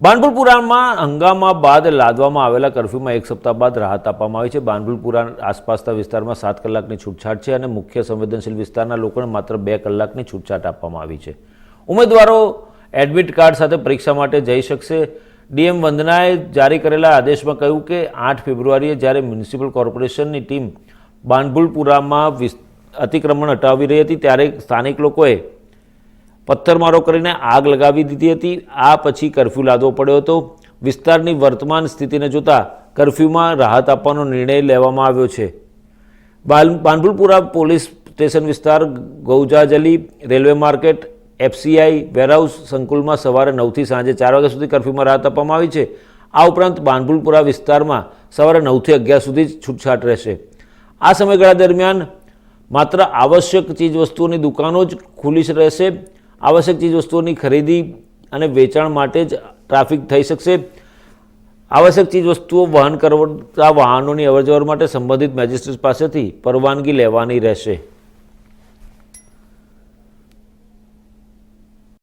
બાનપુરપુરામાં હંગામા બાદ લાદવામાં આવેલા કર્ફ્યુમાં એક સપ્તાહ બાદ રાહત આપવામાં આવી છે. બાનપુરપુરા આસપાસના વિસ્તારમાં સાત કલાકની છૂટછાટ છે અને મુખ્ય સંવેદનશીલ વિસ્તારના લોકોને માત્ર બે કલાકની છૂટછાટ આપવામાં આવી છે. ઉમેદવારો એડમિટ કાર્ડ સાથે પરીક્ષા માટે જઈ શકશે. ડીએમ વંદનાએ જારી કરેલા આદેશમાં કહ્યું કે આઠ ફેબ્રુઆરીએ જ્યારે મ્યુનિસિપલ કોર્પોરેશનની ટીમ બાનભુલપુરામાં વિસ, અતિક્રમણ હટાવી રહી હતી, ત્યારે સ્થાનિક લોકોએ પથ્થરમારો કરીને આગ લગાવી દીધી હતી. આ પછી કરફ્યુ લાદવો પડ્યો હતો. વિસ્તારની વર્તમાન સ્થિતિને જોતા કરફ્યુમાં રાહત આપવાનો નિર્ણય લેવામાં આવ્યો છે. બાલ બાનભુલપુરા પોલીસ સ્ટેશન વિસ્તાર Gaujajali railway market, FCI warehouse સંકુલમાં સવારે નવથી સાંજે ચાર વાગ્યા સુધી કરફ્યુમાં રાહત આપવામાં આવી છે. આ ઉપરાંત બાનભુલપુરા વિસ્તારમાં સવારે નવથી અગિયાર સુધી જ છૂટછાટ રહેશે. આ સમયગાળા દરમિયાન માત્ર આવશ્યક ચીજવસ્તુઓની દુકાનો જ ખુલ્લી રહેશે. આવશ્યક ચીજવસ્તુઓની ખરીદી અને વેચાણ માટે જ ટ્રાફિક થઈ શકશે. આવશ્યક ચીજવસ્તુઓ વહન કરતા વાહનોની અવરજવર માટે સંબંધિત મેજિસ્ટ્રેટ પાસેથી પરવાનગી લેવાની રહેશે.